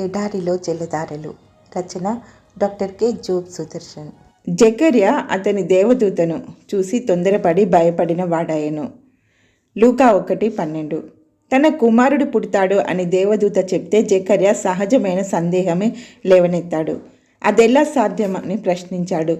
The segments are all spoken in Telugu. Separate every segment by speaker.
Speaker 1: ఎడారిలో జలధారలు. రచన డాక్టర్ కె. జోబ్ సుదర్శన్.
Speaker 2: జకర్య అతని దేవదూతను చూసి తొందరపడి భయపడిన వాడాయను. లూకా ఒకటి పన్నెండు. తన కుమారుడు పుడతాడు అని దేవదూత చెప్తే జకర్య సహజమైన సందేహమే లేవనెత్తాడు. అదెలా సాధ్యమని ప్రశ్నించాడు.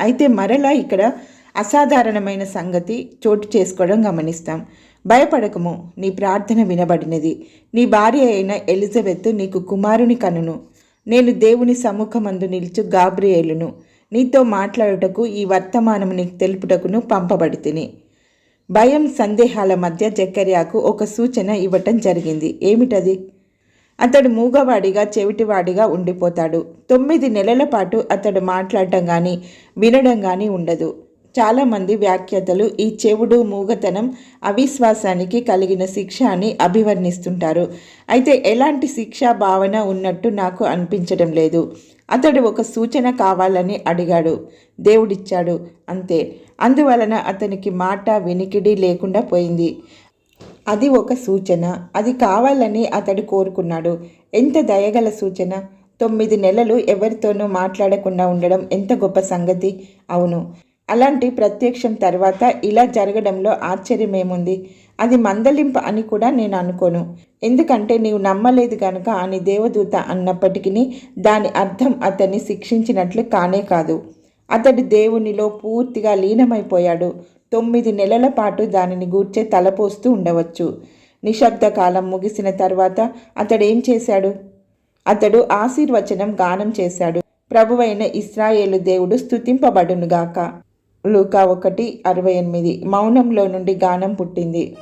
Speaker 2: అయితే మరలా ఇక్కడ అసాధారణమైన సంగతి చోటు చేసుకోవడం గమనిస్తాం. భయపడకము నీ ప్రార్థన వినబడినది. నీ భార్య అయిన ఎలిజబెత్ నీకు కుమారుని కనును. నేను దేవుని సముఖమందు నిలుచు గాబ్రియేలును. నీతో మాట్లాడుటకు ఈ వర్తమానము నీకు తెలుపుటకును పంపబడి తిని భయం సందేహాల మధ్య జక్కర్యాకు ఒక సూచన ఇవ్వటం జరిగింది. ఏమిటది? అతడు మూగవాడిగా చెవిటివాడిగా ఉండిపోతాడు. తొమ్మిది నెలల పాటు అతడు మాట్లాడటం కానీ వినడం కానీ ఉండదు. చాలామంది వ్యాఖ్యాతలు ఈ చెవుడు మూగతనం అవిశ్వాసానికి కలిగిన శిక్ష అని అభివర్ణిస్తుంటారు. అయితే ఎలాంటి శిక్షా భావన ఉన్నట్టు నాకు అనిపించడం లేదు. అతడు ఒక సూచన కావాలని అడిగాడు. దేవుడిచ్చాడు. అంతే. అందువలన అతనికి మాట వినికిడి లేకుండా పోయింది. అది ఒక సూచన. అది కావాలని అతడు కోరుకున్నాడు. ఎంత దయగల సూచన? తొమ్మిది నెలలు ఎవరితోనూ మాట్లాడకుండా ఉండడం ఎంత గొప్ప సంగతి? అవును. అలాంటి ప్రత్యక్షం తర్వాత ఇలా జరగడంలో ఆశ్చర్యమేముంది? అది మందలింపు అని కూడా నేను అనుకోను. ఎందుకంటే నీవు నమ్మలేదు కనుక అని దేవదూత అన్నప్పటికీ దాని అర్థం అతన్ని శిక్షించినట్లు కానే కాదు. అతడు దేవునిలో పూర్తిగా లీనమైపోయాడు. తొమ్మిది నెలల పాటు దానిని గూర్చే తలపోస్తూ ఉండవచ్చు. నిశ్శబ్ద కాలం ముగిసిన తర్వాత అతడు ఏం చేశాడు? అతడు ఆశీర్వచనం గానం చేశాడు. ప్రభువైన ఇస్రాయేలు దేవుడు స్థుతింపబడునుగాక లూకా ఒకటి అరవై ఎనిమిది. మౌనంలో నుండి గానం పుట్టింది.